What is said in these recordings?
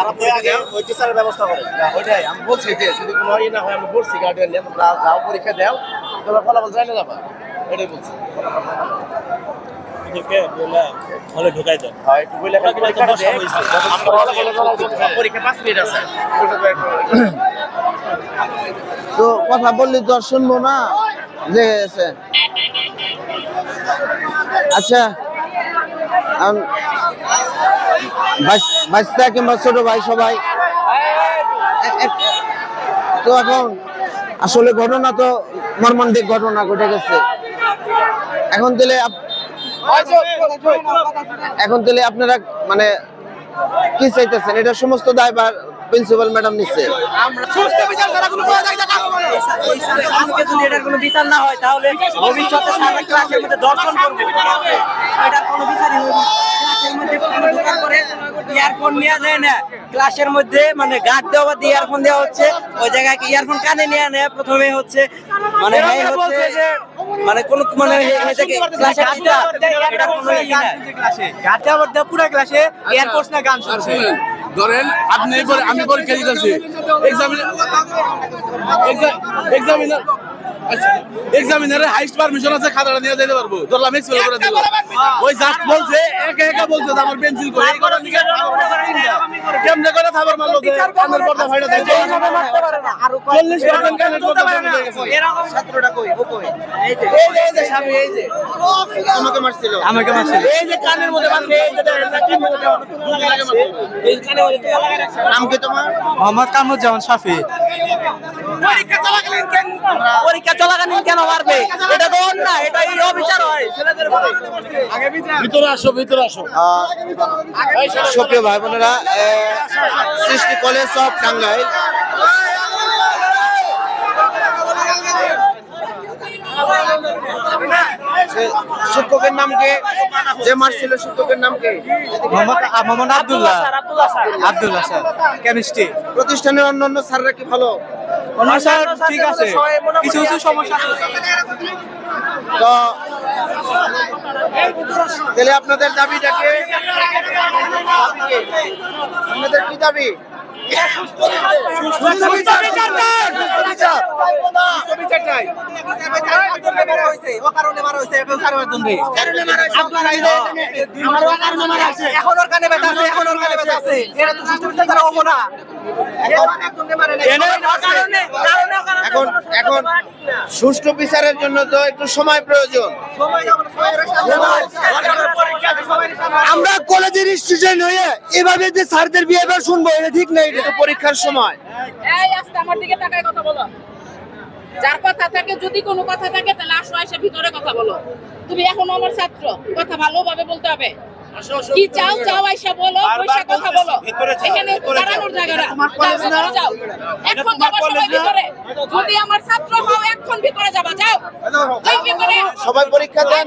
খারাপ হয়ে আগে ওই টিচারের ব্যবস্থা করেন না, ওইটাই আমি বলছি যে যদি কোনো ইয়ে না হয় আমি বলছি গার্ডিয়ান নিয়ে তোমরা যাও পরীক্ষা দাও তোমরা ফলাফল জানে যাবা। এটাই বলছি। বলে হলে ঢুকাই দেন। হয় তো কথা বললি তো আর শুনব না। যে আচ্ছা বাচ্চা কিংবা ছোট ভাই, সবাই। তো এখন আসলে ঘটনা তো মর্মান্তিক ঘটনা ঘটে গেছে। এখন আপ- এখন দিলে আপনারা মানে কি চাইতেছেন? এটা সমস্ত দায়ভার প্রিন্সিপাল ম্যাডাম নিচ্ছে। তাহলে ভবিষ্যতে দর্শন এটার কোনো বিচারই ইয়ারফোন নেওয়া যায় না। ক্লাসের মধ্যে মানে গার্ড দেওয়া দিয়ে ইয়ারফোন দেওয়া হচ্ছে ওই জায়গায় ইয়ারফোন কানে নিয়ে নেয় প্রথমে হচ্ছে মানে এই হচ্ছে মানে কোন মানে এটা কোনো গার্ড দেওয়া পুরো ক্লাসে এয়ারফোর্স না গান শুনছে। ধরেন আপনি আমি পরীক্ষা দিতেছি। এক্সামিনার এক্সামিনারের হাইস্ট পারমিশন আছে খাতাটা নিয়ে যেতে পারব। ধরলাম এক্সপেল করে দিল ওই জাস্ট বলছে একা একা বলছে যে আমার পেন্সিল করে কেমনে করে খাবার মারলো কানের পর্দা ফাইটা থাকে চল্লিশ পার্সেন্ট কানের পর্দা ফাইটা এরকম ছাত্রটা কই? ও কই? এই যে এই যে, এই স্বামী, এই যে। আমাকে মারছিল। আমাকে মারছিল। এই যে কানের মধ্যে মারছে এই যে দেখেন, কানের মধ্যে দুদিন আগে মারছে। এই কানে ওই তোলা লাগাই রাখছে নাম কি তোমার? মোহাম্মদ কামরুজ্জামান শাফি। পরীক্ষা চলাকালীন কেন? পরীক্ষা চলাকালীন কেন মারবে এটা তো অন্যায় এটা এই অবিচার হয়। ছেলেদের আগে ভিতরে আসো ভিতরে আসো। আহ, সুপ্রিয় ভাই বোনেরা সৃষ্টি কলেজ অফ টাঙ্গাইল শিক্ষকের নাম কে? যে মারছিল শিক্ষকের নাম কে? মোহাম্মদ আব্দুল্লাহ। আব্দুল্লাহ স্যার। কেমিস্ট্রি। প্রতিষ্ঠানের অন্যান্য স্যাররা কি ভালো? স্যার ঠিক আছে। কিছু কিছু সমস্যা আছে। তো তাহলে আপনাদের দাবিটাকে আপনাদের কি দাবি? এখন সুষ্ঠু বিচারের জন্য তো একটু সময় প্রয়োজন আমরা কলেজের স্টুডেন্ট হয়ে এভাবে যে স্যারদের বিহেভিয়ার শুনব, এটা ঠিক নেই তো পরীক্ষার সময়। এই, আস্তে আমার দিকে তাকায় কথা বলো। যার কথা থাকে, যদি কোনো কথা থাকে, তাহলে আসো, এসে ভিতরে কথা বলো। তুমি এখন আমার ছাত্র, কথা ভালোভাবে বলতে হবে। কি চাও চাও আইসা বলো পয়সা কথা বলো। এখানে দাঁড়ানোর জায়গা না। যাও, এখন যাবা সবাই ভিতরে। যদি আমার ছাত্র হও এখন ভিতরে যাবা যাও। ভিতরে সবাই পরীক্ষা দেন।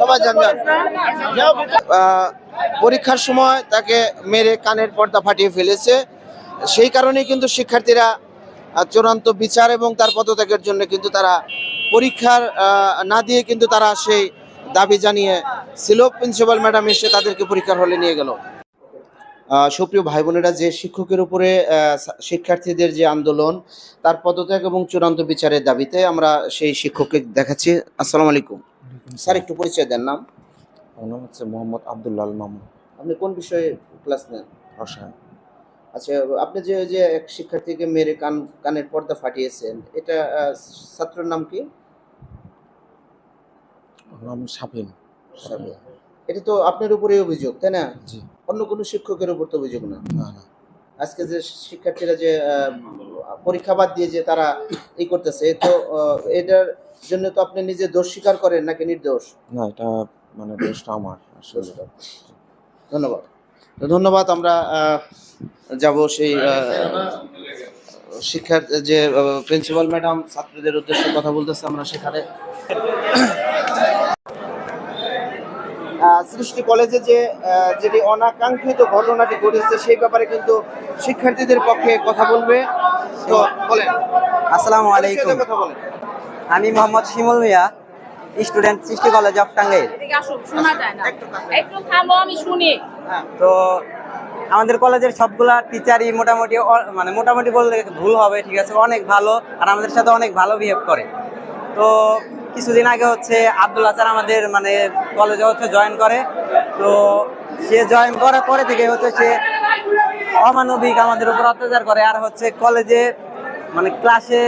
সবাই যান পরীক্ষার সময় তাকে মেরে কানের পর্দা ফাটিয়ে ফেলেছে। সেই কারণেই কিন্তু শিক্ষার্থীরা চূড়ান্ত বিচার এবং তার পদত্যাগের জন্য কিন্তু তারা পরীক্ষার না দিয়ে কিন্তু তারা সেই দাবি জানিয়ে ছিল প্রিন্সিপাল ম্যাডাম এসে তাদেরকে পরীক্ষার হলে নিয়ে গেল। সুপ্রিয় ভাই বোনেরা যে শিক্ষকের উপরে শিক্ষার্থীদের যে আন্দোলন তার পদত্যাগ এবং চূড়ান্ত বিচারের দাবিতে আমরা সেই শিক্ষককে দেখাচ্ছি। আসসালামু আলাইকুম। স্যার একটু পরিচয় দেন নাম? আমার নাম হচ্ছে মোহাম্মদ আব্দুল্লাল মামুন। আপনি কোন বিষয়ে ক্লাস নেন? রসায়ন। আচ্ছা আপনি যে যে এক শিক্ষার্থীকে মেরে কান কানের পর্দা ফাটিয়েছেন এটা ছাত্রের নাম কি? নাম সাবিয়া। এটা তো আপনার উপরেই অভিযোগ তাই না? জি। অন্য কোনো শিক্ষকের উপর তো অভিযোগ না? না না। আজকে যে শিক্ষার্থীরা যে পরীক্ষা বাদ দিয়ে যে তারা এই করতেছে তো এটার জন্য তো আপনি নিজে দোষ স্বীকার করেন নাকি নির্দোষ? না এটা মানে দোষটা আমার আসলে। ধন্যবাদ। তো ধন্যবাদ আমরা যাব সেই শিক্ষার যে প্রিন্সিপাল ম্যাডাম ছাত্রদের উদ্দেশ্যে কথা বলতেছে আমরা সেখানে। সৃষ্টি কলেজে যে যেটি অনাকাঙ্ক্ষিত ঘটনাটি ঘটেছে সেই ব্যাপারে কিন্তু শিক্ষার্থীদের পক্ষে কথা বলবে। তো বলেন। আসসালামু আলাইকুম। কথা বলেন। আমি Mohammad Shimul Mia student Srishti college of Tangail. এদিকে আসো শোনা যায় না। একটু থামো আমি শুনি। তো আমাদের কলেজের সবগুলা টিচারই মোটামুটি মানে মোটামুটি বললে ভুল হবে ঠিক আছে অনেক ভালো আর আমাদের সাথে অনেক ভালো বিহেভ করে। তো কিছুদিন আগে হচ্ছে আব্দুল হাসান আমাদের মানে কলেজে হচ্ছে জয়েন করে। তো সে জয়েন করার পরে থেকে হচ্ছে সে অমানবিক আমাদের উপর অত্যাচার করে। আর হচ্ছে কলেজে মানে ক্লাসে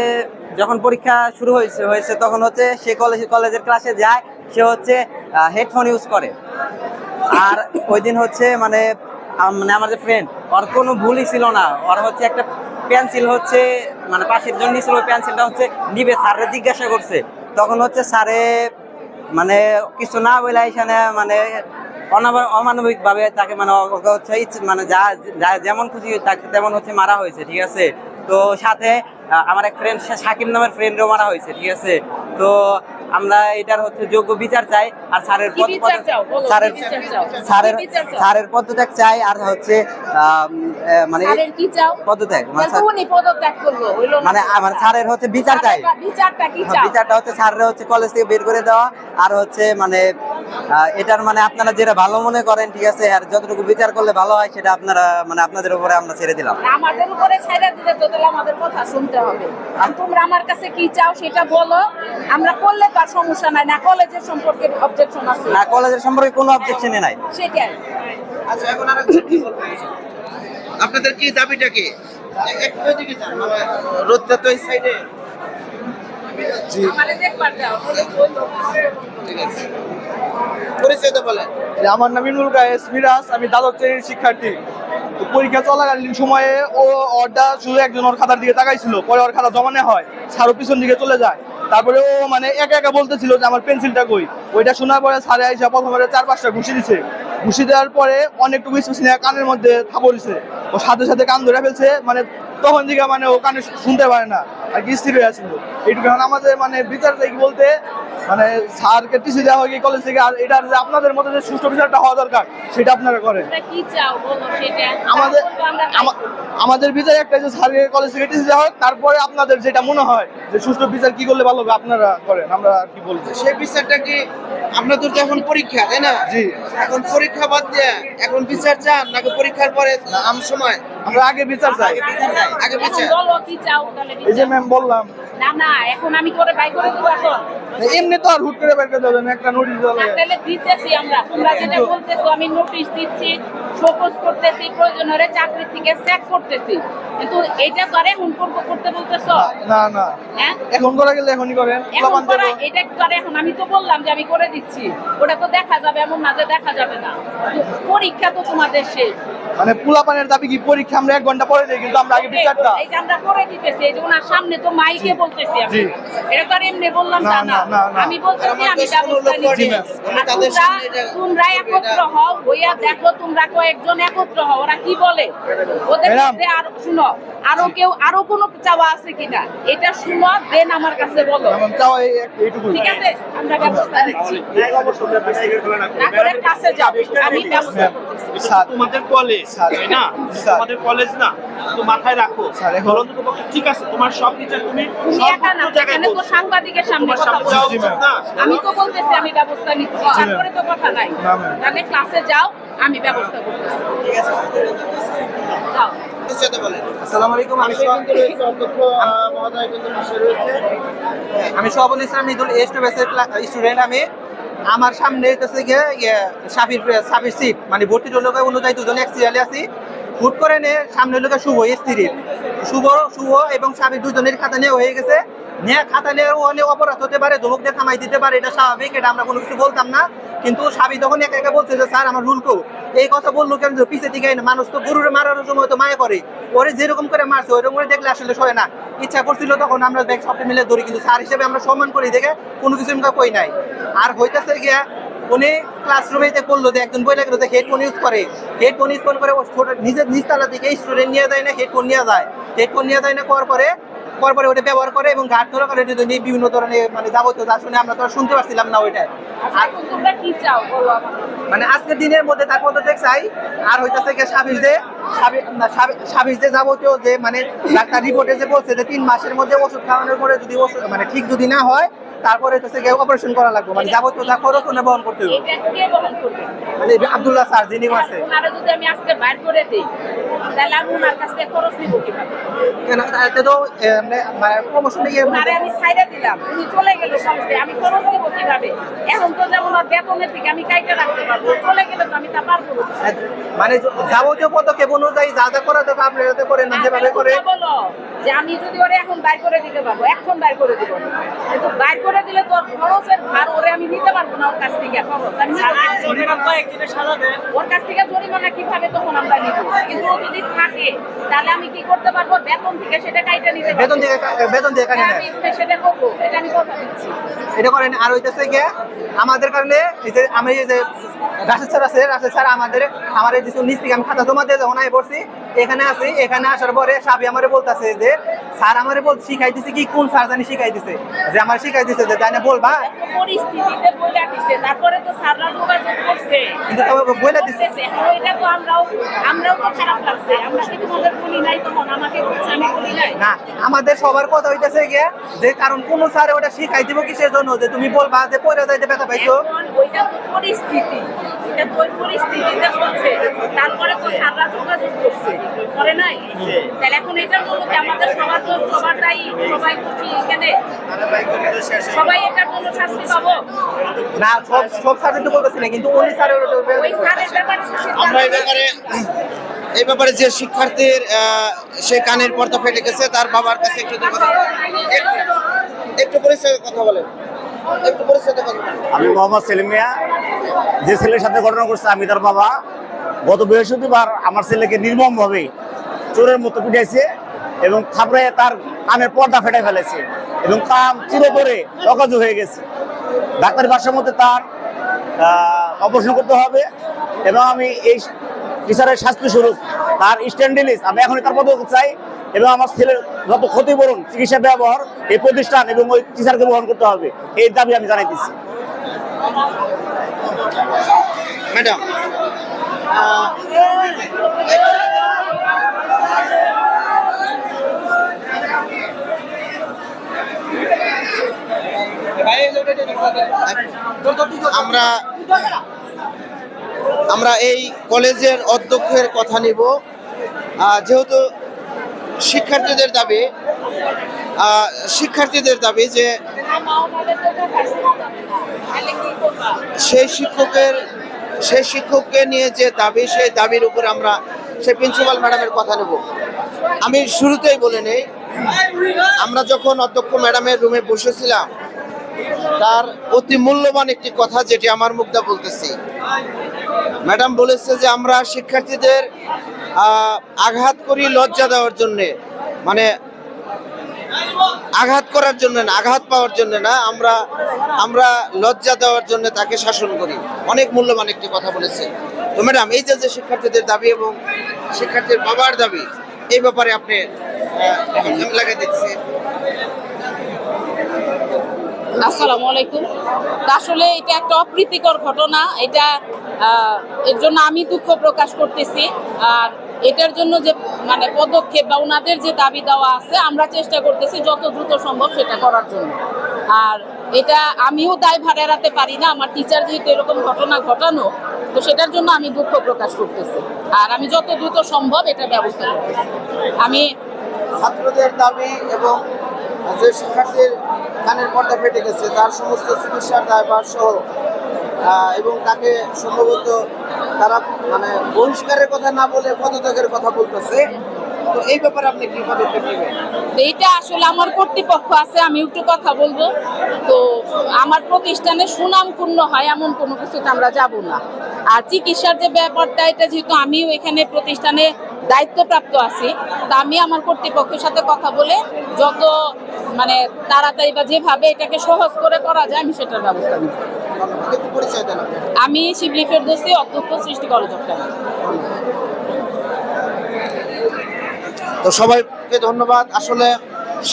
যখন পরীক্ষা শুরু হয়েছে হয়েছে তখন হচ্ছে সে কলেজ কলেজের ক্লাসে যায়, সে হচ্ছে হেডফোন ইউজ করে। আর ওই দিন হচ্ছে মানে মানে আমাদের ফ্রেন্ড ওর কোনো ভুলই ছিল না। ওর হচ্ছে একটা পেন্সিল হচ্ছে মানে পাশের জন্য ছিল ওই পেন্সিলটা হচ্ছে নিবে। স্যারে জিজ্ঞাসা করছে তখন হচ্ছে স্যারে মানে কিছু না বলে এখানে মানে অমানবিক ভাবে তাকে মানে হচ্ছে মানে যা যেমন খুশি তাকে তেমন হচ্ছে মারা হয়েছে, ঠিক আছে? তো সাথে আমার এক ফ্রেন্ড সাকিব নামের ফ্রেন্ডও মারা হয়েছে, ঠিক আছে? তো আমরা এটার হচ্ছে যোগ্য বিচার চাই আর স্যারের পদ- স্যারের স্যারের স্যারের পদত্যাগ চাই আর হচ্ছে মানে পদত্যাগ মানে মানে আমার স্যারের হচ্ছে বিচার চাই। বিচারটা চাও? বিচারটা হচ্ছে স্যারের হচ্ছে কলেজ থেকে বের করে দেওয়া আর হচ্ছে মানে এটার মানে আপনারা যেটা ভালো মনে করেন ঠিক আছে আর যতটুকু বিচার করলে ভালো হয় সেটা আপনারা মানে আপনাদের উপরে আমরা ছেড়ে দিলাম। আমাদের উপরে ছাইড়া দিলে তো তাহলে আমাদের কথা শুনতে হবে। আর তোমরা আমার কাছে কি চাও সেটা বলো। আমরা করলে তার সমস্যা নাই না কলেজের সম্পর্কে অবজেকশন আছে। না কলেজের সম্পর্কে কোনো অবজেকশনই নাই। সেটাই। আচ্ছা এখন আর আপনাদের কি দাবিটা কি? একটু এদিকে যান, মানে রোদটা তো এই সাইডে জি আমারে দেখবার দাও। ঠিক আছে। পরিচয় বলেন আমার নাম ইমরুল গায়েস মিরাজ, আমি দ্বাদশ শ্রেণির শিক্ষার্থী। পরীক্ষা চলাকালীন সময়ে ও অর্ডার শুধু একজন ওর খাতার দিকে তাকাইছিল, পরে ওর খাতা জমানো হয় সারও পিছন দিকে চলে যায়। তারপরে ও মানে একা একা বলতেছিল যে আমার পেন্সিলটা কই? ওইটা শোনার পরে সারে আইসা প্রথমে চার পাঁচটা ঘুষি দিছে। ঘুষি দেওয়ার পরে অনেকটুকু স্পেস নিয়ে কানের মধ্যে থাপড়িছে ও সাথে সাথে কান ধরে ফেলছে মানে তখন দিকে মানে ও কানে শুনতে পারে না আর কি স্থির হয়ে আছিল এইটুকু এখন আমাদের মানে বিচার চাই কি বলতে? মানে স্যারকে টিসি দেওয়া হয় কি কলেজ থেকে? আর এটা যে আপনাদের মধ্যে যে সুষ্ঠু বিচারটা হওয়া দরকার সেটা আপনারা করেন। তোমরা কি চাও বলো সেটা? আমাদের আমাদের বিচার একটা যে স্যারকে কলেজ থেকে টিসি দেওয়া হয় তারপরে আপনাদের যেটা মনে হয় যে সুষ্ঠু বিচার কি করলে ভালো হবে আপনারা করেন আমরা কি বলব? সেই বিচারটা কি আপনাদের তো এখন পরীক্ষা তাই না? এখন পরীক্ষা বাদ দিয়ে এখন বিচার চান নাকি পরীক্ষার পরে আম সময়? আমরা আগে বিচার চাই। আগে বিচার এই যে ম্যাম বললাম। না না এখন আমি করে বাই করে দেবো এখন। এমনি তো আর হুট করে বের করে দেবেন একটা নোটিশ দেওয়া লাগে। তাহলে দিতেছি আমরা। তোমরা যেটা বলতেছো আমি নোটিশ দিচ্ছি শোকজ করতেছি প্রয়োজন হলে চাকরি থেকে চেক করতেছি। কিন্তু করে এখন করব করতে বলতেছো? না না। হ্যাঁ? এখন করা গেলে এখনই করেন এখন করা এটা করে এখন আমি তো বললাম যে আমি করে দিচ্ছি। ওটা তো দেখা যাবে এমন না যে দেখা যাবে না। পরীক্ষা তো তোমাদের শেষ। মানে পোলাপানের দাবি কি পরীক্ষা আমরা এক ঘণ্টা পরে দিই কিন্তু আমরা আগে বিচারটা এই যে আমরা করে দিতেছি এই যে ওনার সামনে তো মাইকে বলতেছি আমি। এটা তো আর এমনি বললাম না, তা না। আমি বলতেছি আমি ব্যবস্থা নিচ্ছি। তাদের তোমরা সামনে এটা- তোমরা একত্র হও হইয়া দেখো তোমরা কয়েকজন একত্র হও ওরা কি বলে? ওদের মধ্যে আর শুনো আরও কেউ আরও কোনো চাওয়া আছে কিনা? এটা শুনো দেন আমার কাছে বলো। আমার চাওয়া এই এইটুকুই। ঠিক আছে? আমরা ব্যবস্থা নিচ্ছি। না করে কাছে যাও আমি ব্যবস্থা তোমাদের কলেজ। তাই না? তোমাদের কলেজ না তো মাথায় রাখো। তোমাকে ঠিক আছে তোমার সব বিচার তুমি। সাংবাদিকের সামনে আমি তো বলতেছি আমি ব্যবস্থা নিচ্ছি। তারপরে তো কথা নাই। তাহলে ক্লাসে যাও আমি ব্যবস্থা করতেছি। যাও পরিচয় তো বলেন আসসালামু আলাইকুম আমি সহ- অধ্যক্ষ মহোদয় কিন্তু পাশে রয়েছে। আমি সবল ইসলাম স্টুডেন্ট আমি। আমার সামনে হইতেছে গিয়ে ইয়ে, সাফির সাবির সিট মানে ভর্তি লোক অনুযায়ী দুজন এক সিরিয়ালে আছি। হুট করে নে সামনের লোকে শুভ স্ত্রীর শুভ শুভ এবং সাবির দুজনের খাতা নিয়ে হয়ে গেছে। নিয়ে খাতা নিয়ে অনেক অপরাধ হতে পারে ধমক দিয়ে থামাই দিতে পারে, এটা স্বাভাবিক, এটা আমরা কোনো কিছু বলতাম না। কিন্তু সাবি তখন একা একা বলছে যে, স্যার, আমার রুল কো এই কথা বলল কেন যে, পিছে দিকে না মানুষ তো গরুরে মারার সময় তো মায়া করে। ওরে যেরকম করে মারছে, ওইরকম করে দেখলে আসলে সয় না। ইচ্ছা করছিল তখন আমরা ব্যাগ সবটা মিলে ধরি, কিন্তু স্যার হিসেবে আমরা সম্মান করি, দেখে কোনো কিছু আমরা কই নাই। আর হইতাছে গিয়া, উনি ক্লাসরুমে যে করল যে, একজন বইলা গেল যে হেডফোন ইউজ করে। হেডফোন ইউজ করে নিজের নিচতলা থেকে স্টুডেন্ট নিয়ে যায় না হেডফোন নিয়ে যায়। হেডফোন নিয়ে যায় না, করার পরে করার পরে ওটা ব্যবহার করে এবং ঘাট ধরা করে এটা নিয়ে বিভিন্ন ধরনের মানে যাবতীয় যা শুনে আমরা তো শুনতে পারছিলাম না ওইটা আর তোমরা কি চাও মানে আজকের দিনের মধ্যে তার দেখ চাই আর হইতাছে গিয়ে সাবির দে সাবির দে সাবির- সাবির যে যাবতীয় যে মানে ডাক্তার রিপোর্টে যে বলছে যে তিন মাসের মধ্যে ওষুধ খাওয়ানোর পরে যদি ওষুধ মানে ঠিক যদি না হয় তারপরে হচ্ছে গিয়ে অপারেশন করা লাগবে মানে যাবতীয় যা খরচ ওনে বহন করতে হবে। মানে আব্দুল্লাহ স্যার যিনি আছে। ওনারা যদি আমি আজকে বাইর করে দিই তাহলে আমি ওনার কাছ থেকে খরচ নিব কীভাবে? কেন এতে তো প্রমোশনে গিয়ে ওনারে আমি সাইডে দিলাম উনি চলে গেল আমি খরচ নিব কীভাবে? এখন তো যেমন ওর বেতনের থেকে আমি কাইতে রাখতে পারব চলে গেলে তো আমি তা পারব মানে যাবতীয় পদক্ষেপ অনুযায়ী যা যা করা যাবে আপনি যাতে করেন না যেভাবে করে। তুমি বলো যে আমি যদি ওরে এখন বাইর করে দিতে পারব এখন বাইর করে দিব। কিন্তু বাইর করে দিলে তো খরচের ভার ওরে আমি নিতে পারব না ওর কাছ থেকে খরচ। আমি। ওর কাছ থেকে জরিমানা কীভাবে তখন আমরা নিব? কিন্তু ও যদি থাকে তাহলে আমি কি করতে পারব? বেতন থেকে সেটা কাইটা নিতে পারব। বেতন দিয়ে বেতন দিয়ে কানে আমি সেটা করব। এটা আমি কথা দিচ্ছি। এটা করেন আর হইতেছে গিয়ে আমাদের কারণে এই যে আমি এই যে রাশেদ স্যার আছে রাশেদ স্যার আমাদের আমার এই যে নিচ থেকে আমি খাতা জমা দিয়ে যখন আমি পড়ছি এখানে আছি এখানে আসার পরে সাবি আমারে বলতেছে যে স্যার আমারে বল শিখাই দিছে কি কোন স্যার জানি শিখাই দিছে যে আমার শিখাই দিছে যে তাই না বলবা পরিস্থিতিতে বলে দিছে তারপরে তো সাররা যোগাযোগ করছে। কিন্তু তবে বলে দিছে। এখন এটা তো আমরাও আমরাও তো খারাপ লাগছে আমরা কি তোমাদের বলি নাই তখন? আমাকে বলছে আমি বলি নাই। না আমাদের সবার কথা হইতেছে গিয়ে যে কারণ কোন স্যার ওটা শিখাই দিব কিসের জন্য? যে তুমি বলবা যে পড়ে যাইতে ব্যথা পাইছো। ওইটা তো পরিস্থিতি। এটা তো ওই পরিস্থিতিতে হচ্ছে তারপরে তো সাররা যোগাযোগ করছে। করে নাই? তাহলে এখন এটার জন্য কি আমাদের সবার তো সবারটাই সবাই তো এখানে সবাই এটার জন্য শাস্তি পাবো। না সব সব স্যার কিন্তু বলতেছি না কিন্তু উনি স্যারের ওই স্যারের ব্যাপারে তো সিদ্ধান্ত আমরা এই ব্যাপারে এই ব্যাপারে যে শিক্ষার্থীর সে কানের পর্দা ফেটে গেছে তার বাবার কাছে একটু একটু- পরিচয় কথা বলেন। একটু পরিচয় কথা বলেন। আমি মোহাম্মদ সেলিম মিয়া। যে ছেলের সাথে ঘটনা করছে আমি তার বাবা। গত বৃহস্পতিবার আমার ছেলেকে নির্মমভাবে চোরের মতো পিটাইছে। এবং থাপড়ে তার কানের পর্দা ফেটে ফেলেছে এবং কান চিরে পরে অকাজ হয়ে গেছে। ডাক্তারের ভাষার মধ্যে তার অপারেশন করতে হবে এবং আমি এই টিচারের শাস্তি স্বরূপ তার স্ট্যান্ডিলিস আমি এখনই তার পদক চাই এবং আমার ছেলের যত ক্ষতিপূরণ চিকিৎসা ব্যবহার এই প্রতিষ্ঠান এবং ওই টিচারকে বহন করতে হবে এই দাবি আমি জানাইতেছি। ম্যাডাম আমরা আমরা এই কলেজের অধ্যক্ষের কথা নিব। যেহেতু শিক্ষার্থীদের দাবি শিক্ষার্থীদের দাবি যে সেই শিক্ষকের, সেই শিক্ষককে নিয়ে যে দাবি, সেই দাবির উপর আমরা, সেই প্রিন্সিপাল ম্যাডামের কথা নেব। আমি শুরুতেই বলে নেই, আমরা যখন অধ্যক্ষ ম্যাডামের রুমে বসেছিলাম তার অতি মূল্যবান একটি কথা যেটি আমার মুগ্ধা বলতেছি। ম্যাডাম বলেছে যে আমরা শিক্ষার্থীদের আঘাত করি লজ্জা দেওয়ার জন্যে। মানে আঘাত করার জন্য না, আঘাত পাওয়ার জন্য না, আমরা আমরা লজ্জা দেওয়ার জন্য তাকে শাসন করি। অনেক মূল্যবান একটি কথা বলেছে। তো ম্যাডাম, এই যে যে শিক্ষার্থীদের দাবি এবং শিক্ষার্থীর বাবার দাবি, এই ব্যাপারে আপনি লাগাই দিচ্ছি আসসালামু আলাইকুম। আসলে এটা একটা অপ্রীতিকর ঘটনা। এটা এর জন্য আমি দুঃখ প্রকাশ করতেছি। আর এটার জন্য যে মানে পদক্ষেপ বা ওনাদের যে দাবি দেওয়া আছে, আমরা চেষ্টা করতেছি যত দ্রুত সম্ভব সেটা করার জন্য। আর এটা আমিও দায় ভাড়া এড়াতে পারি না। আমার টিচার যেহেতু এরকম ঘটনা ঘটানো, তো সেটার জন্য আমি দুঃখ প্রকাশ করতেছি। আর আমি যত দ্রুত সম্ভব এটা ব্যবস্থা করতেছি। আমি ছাত্রদের দাবি এবং যে শিক্ষার্থীর কানের পর্দা ফেটে গেছে, তার সমস্ত চিকিৎসার দায়ভার সহ এবং তাকে সম্ভবত তারা মানে বহিষ্কারের কথা না বলে পদত্যাগের কথা বলতেছে। তো এই ব্যাপারে আপনি কি পদক্ষেপ এইটা আসলে আমার কর্তৃপক্ষ আছে, আমি একটু কথা বলব। তো আমার প্রতিষ্ঠানে সুনামপূর্ণ হয় এমন কোনো কিছুতে আমরা যাব না। আর চিকিৎসার যে ব্যাপারটা, এটা যেহেতু আমিও এখানে প্রতিষ্ঠানে দায়িত্বপ্রাপ্ত আছি, তা আমি আমার কর্তৃপক্ষের সাথে কথা বলে যত মানে তাড়াতাড়ি বা যেভাবে এটাকে সহজ করে করা যায়, আমি সেটার ব্যবস্থা নিব। আমি শিবলি ফেরদোসি, অধ্যক্ষ সৃষ্টি কলেজ অফ তো সবাইকে ধন্যবাদ। আসলে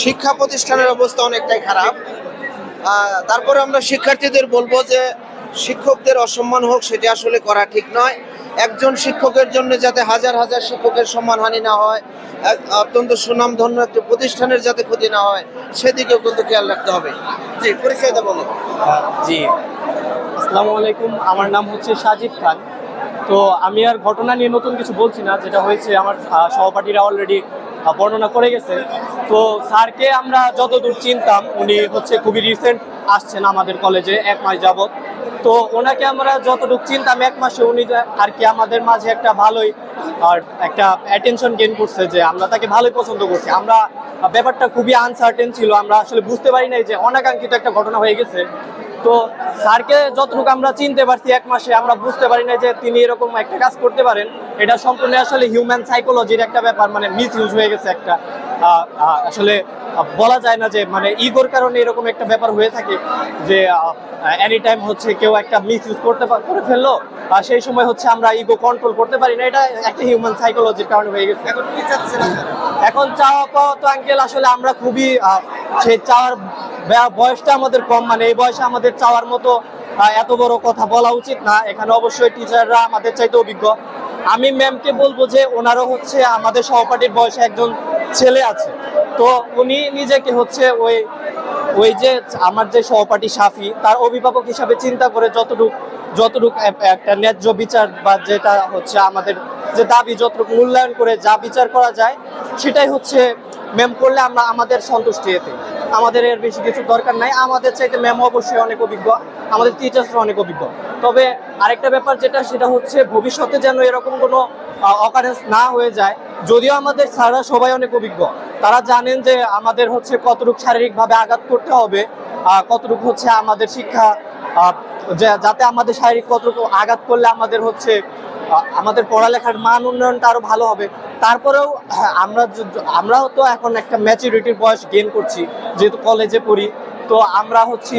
শিক্ষা প্রতিষ্ঠানের অবস্থা অনেকটাই খারাপ। তারপরে আমরা শিক্ষার্থীদের বলব যে শিক্ষকদের অসম্মান হোক, সেটা আসলে করা ঠিক নয়। একজন শিক্ষকের জন্য যাতে হাজার হাজার শিক্ষকের সম্মানহানি না হয় অত্যন্ত সুনামধন্য একটি প্রতিষ্ঠানের যাতে ক্ষতি না হয়, সেদিকেও কিন্তু খেয়াল রাখতে হবে। জি, পরিচয়টা বলুন। জি। আসসালামু আলাইকুম। আমার নাম হচ্ছে সাজিদ খান। তো আমি আর ঘটনা নিয়ে নতুন কিছু বলছি না, যেটা হয়েছে আমার সহপাঠীরা অলরেডি বর্ণনা করে গেছে। তো স্যারকে আমরা যতদূর চিনতাম, উনি হচ্ছে খুবই রিসেন্ট আসছেন আমাদের কলেজে এক মাস যাবত তো ওনাকে আমরা যতটুকু চিনতাম, এক মাসে উনি আর কি আমাদের মাঝে একটা ভালোই, আর একটা অ্যাটেনশন গেইন করছে যে আমরা তাকে ভালোই পছন্দ করছি। আমরা ব্যাপারটা খুবই আনসার্টেন ছিল, আমরা আসলে বুঝতে পারি নাই যে অনাকাঙ্ক্ষিত একটা ঘটনা হয়ে গেছে। তো স্যারকে যতটুকু আমরা চিনতে পারছি এক মাসে আমরা বুঝতে পারি না যে তিনি এরকম একটা কাজ করতে পারেন। এটা সম্পূর্ণ আসলে হিউম্যান সাইকোলজির একটা ব্যাপার মানে মিস ইউজ হয়ে গেছে একটা। আসলে বলা যায় না যে মানে ইগোর কারণে এরকম একটা ব্যাপার হয়ে থাকে যে এনি টাইম হচ্ছে কেউ একটা মিস ইউজ করতে করে ফেলল আর সেই সময় হচ্ছে আমরা ইগো কন্ট্রোল করতে পারি না। এটা একটা হিউম্যান সাইকোলজির কারণে হয়ে গেছে। এখন চাওয়া পাওয়া তো আঙ্কেল আসলে আমরা খুবই সেই চাওয়ার বয়সটা আমাদের কম মানে এই বয়সে আমাদের চাওয়ার মতো এত বড় কথা বলা উচিত না। এখানে অবশ্যই টিচাররা আমাদের চাইতে অভিজ্ঞ। আমি ম্যামকে বলব যে ওনারও হচ্ছে আমাদের সহপাঠীর বয়সে একজন ছেলে আছে। তো উনি নিজেকে হচ্ছে ওই ওই যে আমার যে সহপাঠী সাফি, তার অভিভাবক হিসাবে চিন্তা করে যতটুক, যতটুকু এক- একটা ন্যায্য বিচার বা যেটা হচ্ছে আমাদের যে দাবি যতটুকু মূল্যায়ন করে যা বিচার করা যায়, সেটাই হচ্ছে ম্যাম করলে আমরা আমাদের সন্তুষ্টি এতে। আমাদের এর বেশি কিছু দরকার নাই। আমাদের চাইতে ম্যাম অবশ্যই অনেক অভিজ্ঞ। আমাদের টিচার্সরা অনেক অভিজ্ঞ। তবে আরেকটা ব্যাপার যেটা, সেটা হচ্ছে ভবিষ্যতে যেন এরকম কোনো অকারেন্স না হয়ে যায়, যদিও আমাদের স্যাররা সবাই অনেক অভিজ্ঞ। তারা জানেন যে আমাদের হচ্ছে কতটুকু শারীরিকভাবে আঘাত করতে হবে কতটুকু হচ্ছে আমাদের শিক্ষা যাতে আমাদের শারীরিক কতটুকু আঘাত করলে আমাদের হচ্ছে আমাদের পড়ালেখার মান উন্নয়নটা আরও ভালো হবে। তারপরেও আমরা আমরাও তো এখন একটা ম্যাচুরিটির বয়স গেইন করছি, যেহেতু কলেজে পড়ি। তো আমরা হচ্ছে,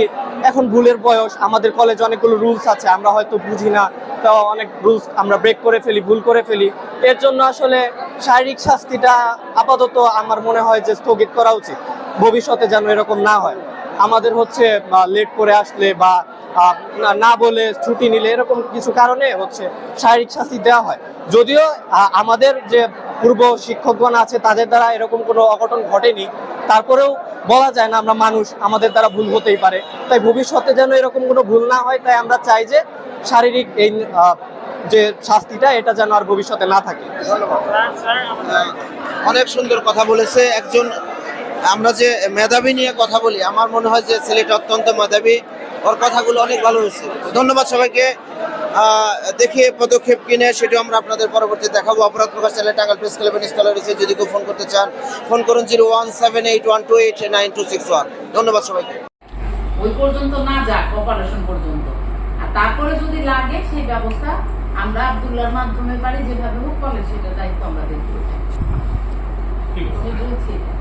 এখন ভুলের বয়স, আমাদের কলেজে অনেকগুলো রুলস আছে, আমরা হয়তো বুঝি না, তো অনেক রুলস আমরা ব্রেক করে ফেলি, ভুল করে ফেলি। এর জন্য আসলে শারীরিক শাস্তিটা আপাতত আমার মনে হয় যে স্থগিত করা উচিত। ভবিষ্যতে যেন এরকম না হয়। আমাদের হচ্ছে লেট করে আসলে বা না- বলে ছুটি নিলে এরকম কিছু কারণে হচ্ছে শারীরিক শাস্তি দেওয়া হয়। যদিও আমাদের যে পূর্ব শিক্ষকগণ আছে, তাদের দ্বারা এরকম কোনো অঘটন ঘটেনি। তারপরেও বলা যায় না আমরা মানুষ, আমাদের দ্বারা ভুল হতেই পারে। তাই ভবিষ্যতে যেন এরকম কোনো ভুল না হয়, তাই আমরা চাই যে শারীরিক এই যে শাস্তিটা, এটা যেন আর ভবিষ্যতে না থাকে। অনেক সুন্দর কথা বলেছে একজন। আমরা যে মেধাবী নিয়ে কথা বলি, আমার মনে হয় যে ছেলেটা অত্যন্ত মেধাবী। ওর কথাগুলো অনেক ভালো হয়েছে। ধন্যবাদ সবাইকে। দেখে পদক্ষেপ কিনে সেটা আমরা আপনাদের পরবর্তী দেখাবো। অপরাধ প্রকাশ চ্যানেল টাঙ্গাল প্রেস ক্লাবের স্কলার রয়েছে যদি কেউ ফোন করতে চান ফোন করুন zero one seven eight one two eight nine two six one. ধন্যবাদ সবাইকে। ওই পর্যন্ত না যাক অপারেশন পর্যন্ত। আর তারপরে যদি লাগে সেই ব্যবস্থা আমরা আব্দুল্লাহর মাধ্যমে পারি যেভাবে হোক কলেজ সেটা দায়িত্ব আমরা দেখব। এটা।